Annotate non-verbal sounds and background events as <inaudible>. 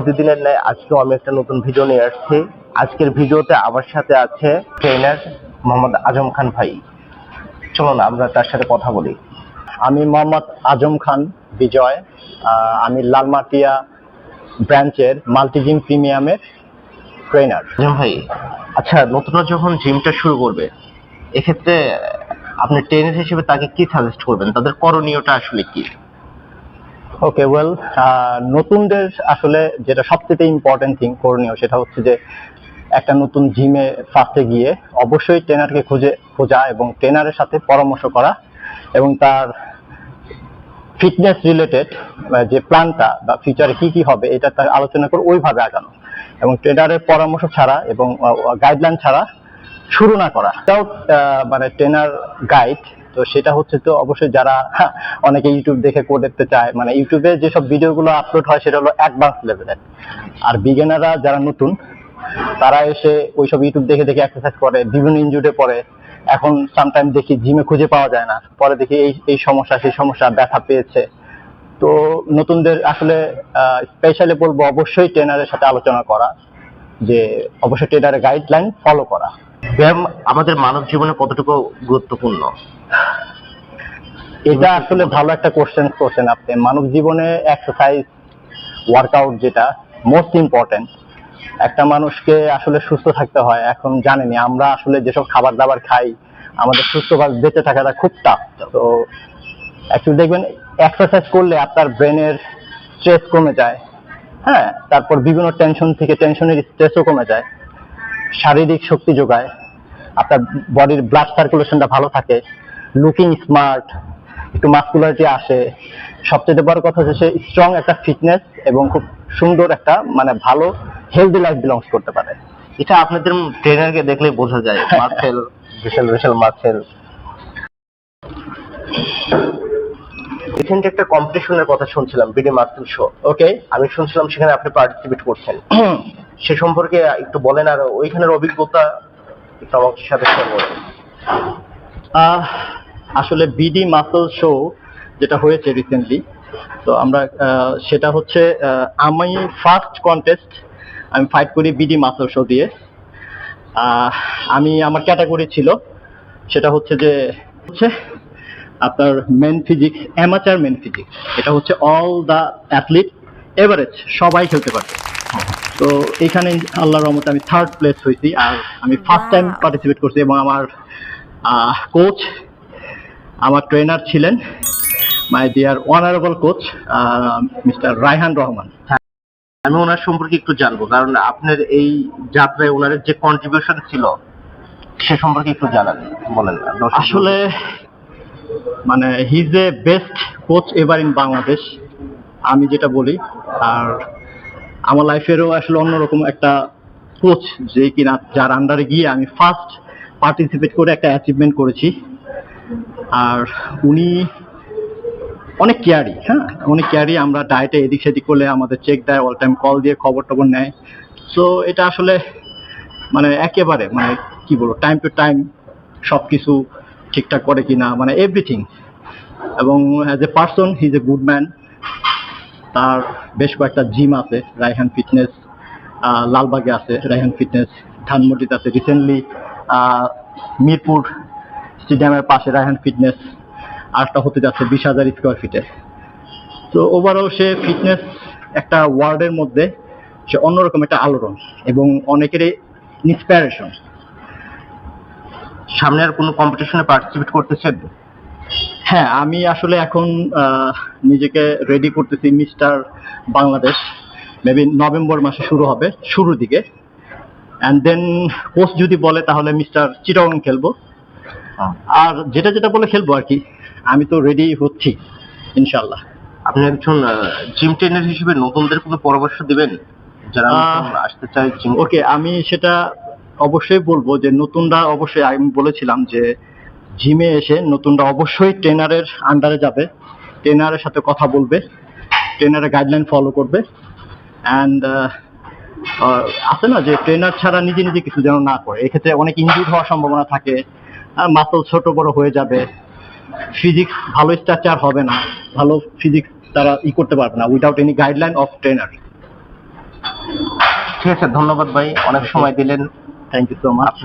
প্রতিদিনের ন্যায় আজকেও আমি একটা নতুন ভিডিও নিয়ে আসছি। আজকের ভিডিওতে আমার সাথে আছে ট্রেনার মোহাম্মদ আজম খান ভাই। চলুন, আমরা তার সাথে কথা বলি। আমি মোহাম্মদ আজম খান বিজয়। আমি লালমাটিয়া ব্রাঞ্চের মাল্টিজিম প্রিমিয়ামের ট্রেনার আজম ভাই আচ্ছা নতুনরা যখন জিমটা শুরু করবে, এক্ষেত্রে আপনি ট্রেনার হিসেবে তাকে কি সাজেস্ট করবেন? তাদের করণীয়টা আসলে কি? ওকে ওয়েল নতুনদের আসলে যেটা সবচেয়ে ইম্পর্টেন্ট থিং করণীয় সেটা হচ্ছে যে একটা নতুন জিমে ফার্স্টে গিয়ে অবশ্যই ট্রেনারকে খুঁজে খোঁজা এবং ট্রেনারের সাথে পরামর্শ করা এবং তার ফিটনেস রিলেটেড যে প্ল্যানটা বা ফিউচারে কি কি হবে এটা তার আলোচনা করে ওইভাবে আগানো এবং ট্রেনারের পরামর্শ ছাড়া এবং গাইডলাইন ছাড়া শুরু না করা। আহ, মানে ট্রেনার গাইড তো সেটা হচ্ছে তো অবশ্যই যারা <laughs> অনেকে ইউটিউব দেখে করতে চায় মানে ইউটিউবে যেসব ভিডিওগুলো আপলোড হয় সেটা হলো অ্যাডভান্স লেভেলের আর বিগিনাররা যারা নতুন, তারা এসে ওইসব ইউটিউব দেখে দেখে এক্সারসাইজ করে, বিভিন্ন ইনজুরে পড়ে। এখন সামটাইম দেখি জিমে খুঁজে পাওয়া যায় না, পরে দেখি এই এই সমস্যা, সেই সমস্যা, ব্যথা পেয়েছে। তো নতুনদের আসলে স্পেশালি বলব অবশ্যই ট্রেনারের সাথে আলোচনা করা, যে অবশ্যই ট্রেনারের গাইডলাইন ফলো করা। ব্যায়াম আমাদের মানব জীবনে কতটুকু গুরুত্বপূর্ণ? এটা আসলে ভালো একটা কোশ্চেন করছেন আপনি। মানব জীবনে এক্সারসাইজ ওয়ার্কআউট যেটা মোস্ট ইম্পর্টেন্ট একটা মানুষকে আসলে সুস্থ থাকতে হয়, এখন জানেনি আমরা আসলে যেসব খাবার দাবার খাই, আমাদের সুস্থভাবে বেঁচে থাকাটা খুব টাফ তো অ্যাকচুয়ালি দেখবেন এক্সারসাইজ করলে আপনার ব্রেনের স্ট্রেস কমে যায় হ্যাঁ? তারপর বিভিন্ন টেনশন থেকে টেনশনের স্ট্রেসও কমে যায়। শারীরিক শক্তি যোগায়, আপনার বডির ব্লাড সার্কুলেশনটা ভালো থাকে লুকিং স্মার্ট একটু মাস্কুলারিটি আসে। সবচেয়ে বড় কথা হচ্ছে সে স্ট্রং একটা ফিটনেস এবং খুব সুন্দর একটা মানে ভালো হেলদি লাইফ বিলংস করতে পারে। এটা আপনাদের ট্রেনারকে দেখলেই বোঝা যায় মাসেল বিশাল বিশাল মাসেল রিসেন্ট একটা কম্পিটিশনের কথা শুনছিলাম বিডি মাসেল শো ওকে আমি শুনছিলাম সেখানে আপনি পার্টিসিপেট করছেন। সে সম্পর্কে একটু বলেন আর ওইখানের অভিজ্ঞতা একটু আমার সাথে আসলে বিডি মাসল শো যেটা হয়েছে রিসেন্টলি তো আমরা সেটা হচ্ছে আমি ফার্স্ট কন্টেস্ট আমি ফাইট করি বিডি মাসল শো দিয়ে। আমি, আমার ক্যাটাগরি ছিল, সেটা হচ্ছে যে, হচ্ছে আপনার men physics amateur men physics এটা হচ্ছে অল দ্য অ্যাথলিট এভারেজ সবাই খেলতে পারে তো এখানে আল্লাহর রহমতে আমি থার্ড প্লেস হয়েছি আর আমি ফার্স্ট টাইম পার্টিসিপেট করছি এবং আমার কোচ আমার ট্রেনার ছিলেন my dear honourable coach mister Raihan Rahman. আমি ওনার সম্পর্কে একটু জানব কারণ আপনার এই যাত্রায় ওনার যে কন্ট্রিবিউশন ছিল সে সম্পর্কে একটু জানান বলেন আসলে মানে his a best coach ever in Bangladesh আমি যেটা বলি আর আমার লাইফেরও আসলে অন্যরকম একটা কোচ যে কিনা, যার আন্ডারে গিয়ে আমি ফার্স্ট পার্টিসিপেট করে একটা অ্যাচিভমেন্ট করেছি। আর উনি অনেক কেয়ারি হ্যাঁ? অনেক কেয়ারি, আমরা ডায়েটে এদিক সেদিক করলে আমাদের চেক দেয় অল টাইম কল দিয়ে খবর টবর নেয়। সো এটা আসলে মানে একেবারে মানে কি বলব টাইম টু টাইম সব কিছু ঠিকঠাক করে কিনা মানে এভরিথিং এবং as a person he is a good man তার বেশ কয়েকটা জিম আছে রায়হান ফিটনেস লালবাগে আছে রায়হান ফিটনেস ধানমন্ডিতে আছে রিসেন্টলি মিরপুর স্টেডিয়ামের পাশে রায়হান ফিটনেস আরটা হতে যাচ্ছে বিশ হাজার স্কোয়ার ফিটে তো ওভারঅল সে ফিটনেস একটা ওয়ার্ডের মধ্যে সে অন্যরকম একটা আলোড়ন এবং অনেকেরই ইন্সপিরেশন সামনে আর কোনো কম্পিটিশনে পার্টিসিপেট করতে করতেছেন হ্যাঁ আমি আসলে এখন নিজেকে রেডি করতেছি মিস্টার বাংলাদেশ। মেবি নভেম্বর মাসে শুরু হবে শুরুর দিকে। অ্যান্ড দেন কোচ যদি বলে তাহলে মিস্টার চিটাগং খেলব। আর যেটা যেটা বলে খেলব আর কি আমি তো রেডি হচ্ছি ইনশাল্লাহ আপনি একজন জিম ট্রেনার হিসেবে নতুনদের কোনো পরামর্শ দিবেন? যারা আসতে চায় ওকে আমি সেটা অবশ্যই বলব যে নতুনরা অবশ্যই আমি বলেছিলাম যে জিমে এসে নতুনরা অবশ্যই ট্রেনারের আন্ডারে যাবে। ট্রেনারের সাথে কথা বলবে। ট্রেনারের গাইডলাইন ফলো করবে। অ্যান্ড আছে না যে ট্রেনার ছাড়া নিজে নিজে কিছু যেন না করে। এক্ষেত্রে অনেক ইনজুর হওয়ার সম্ভাবনা থাকে। মাসল ছোট বড় হয়ে যাবে। ফিজিক্স ভালো স্ট্রাকচার হবে না। ভালো ফিজিক্স তারা ই করতে পারবে না without any guideline of trainer ঠিক আছে ধন্যবাদ ভাই। অনেক সময় দিলেন। Thank you so much